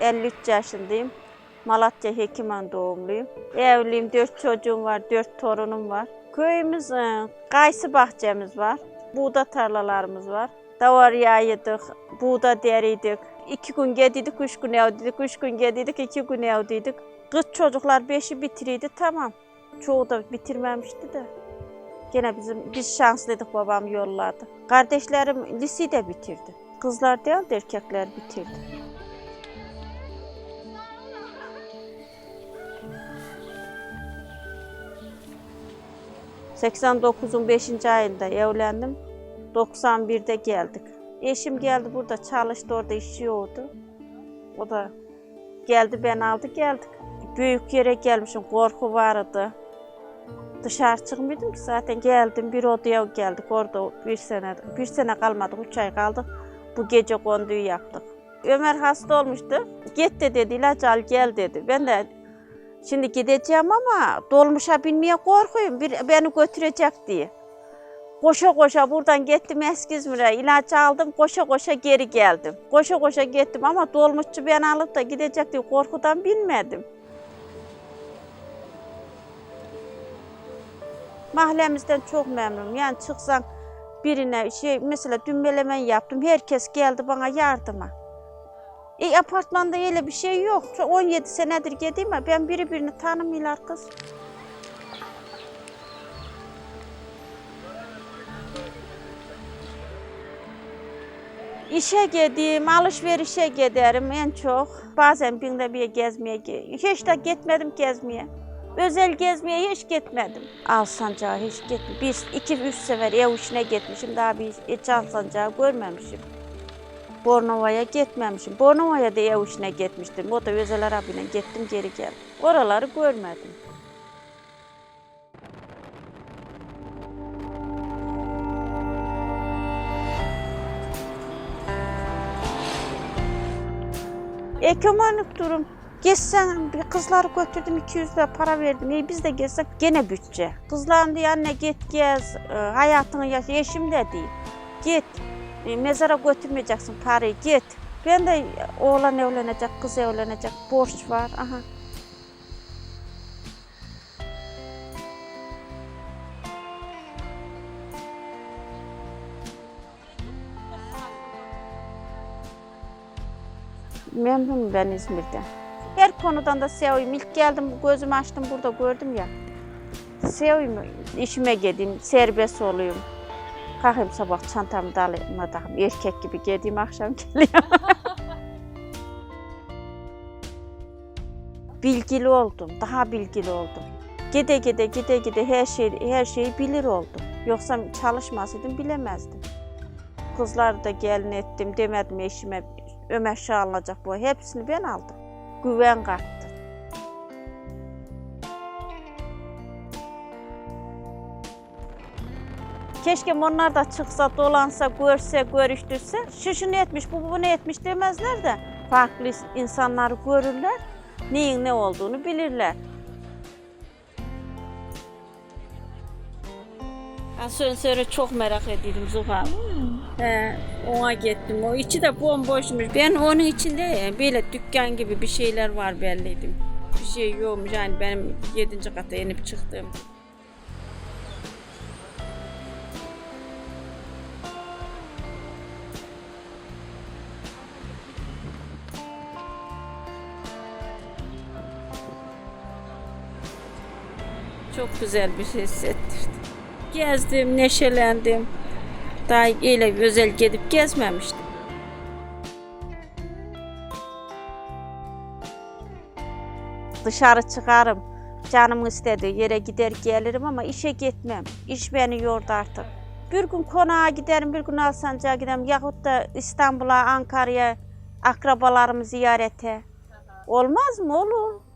53 yaşındayım. Malatya Hekiman doğumluyum. Evliyim, dört çocuğum var, dört torunum var. Köyümüz, kayısı bahçemiz var. Buğda tarlalarımız var. Davar yayıdık, buğda deriydik. İki gün gediydik, üç gün evdiydik, üç gün gediydik, iki gün evdiydik. Kız çocuklar beşi bitiriydi, tamam. Çoğu da bitirmemişti de. Gene bizim, biz şanslıydık babam yolladı. Kardeşlerim liseyi de bitirdi. Kızlar değil de erkekler bitirdi. ...89'un 5. ayında evlendim. 91'de geldik. Eşim geldi burada çalıştı orada işiyordu. O da geldi ben aldı geldik. Büyük yere gelmişim korku vardı. Dışarı çıkmıyordum ki zaten geldim bir odaya geldik orada bir sene bir sene kalmadık üç ay kaldık. Bu gece konduyu yaptık. Ömer hasta olmuştu. Git de dedi ilaç al gel dedi. Ben de şimdi gideceğim ama dolmuşa binmeye korkuyorum. Bir, beni götürecek diye. Koşa koşa buradan gittim Eskizmir'e ilaç aldım koşa koşa geri geldim. Koşa koşa gittim ama dolmuşçu beni alıp da gidecek diye korkudan binmedim. Mahallemizden çok memnunum. Yani çıksan birine şey mesela dümbelemen yaptım. Herkes geldi bana yardıma. E apartmanda öyle bir şey yok. Şu 17 senedir gideyim ama ben biri birini tanımıyorlar kız. İşe gideyim, alışverişe giderim en çok. Bazen binde bir gezmeye Hiç de gitmedim gezmeye. Özel gezmeye hiç gitmedim. Alsancağa hiç gitmedim. Bir, iki, üç sefer ev işine gitmişim. Daha bir hiç Alsancağı görmemişim. Bornova'ya gitmemişim. Bornova'ya da ev işine gitmiştim. O da özel arabayla gittim geri geldim. Oraları görmedim. Ekonomik durum. Geçsen kızları götürdüm 200 lira para verdim. İyi biz de gezsek gene bütçe. Kızlarım diyor anne git gez e, hayatını yaşa. Eşim de değil. Git e, mezara götürmeyeceksin parayı git. Ben de oğlan evlenecek, kız evlenecek, borç var. Aha. Memnunum ben İzmir'den. Her konudan da seviyorum. İlk geldim gözümü açtım burada gördüm ya. Seviyorum işime gideyim, serbest olayım. Kalkayım sabah çantamı da alayım, takayım. Erkek gibi gideyim akşam geliyorum. bilgili oldum, daha bilgili oldum. Gide gide gide gide her şey her şeyi bilir oldum. Yoksa çalışmasaydım bilemezdim. Kızları da gelin ettim demedim eşime Ömer Şah alacak bu. Hepsini ben aldım. Güven kattı. Keşke onlar da çıksa, dolansa, görse, görüştürse. Şu şunu etmiş, bu bunu etmiş demezler de. Farklı insanları görürler, neyin ne olduğunu bilirler. Asansörü çok merak ediyordum Zuhal. He, ona gittim. O içi de bomboşmuş. Ben onun içinde böyle dükkan gibi bir şeyler var belliydim. Bir şey yokmuş yani benim yedinci kata inip çıktığım. Çok güzel bir şey hissettirdi. Gezdim, neşelendim. Daha öyle özel gidip gezmemiştim. Dışarı çıkarım. Canım istediği yere gider gelirim ama işe gitmem. İş beni yordu artık. Bir gün konağa giderim, bir gün Alsancak'a giderim. Yahut da İstanbul'a, Ankara'ya akrabalarımı ziyarete. Olmaz mı? Olur.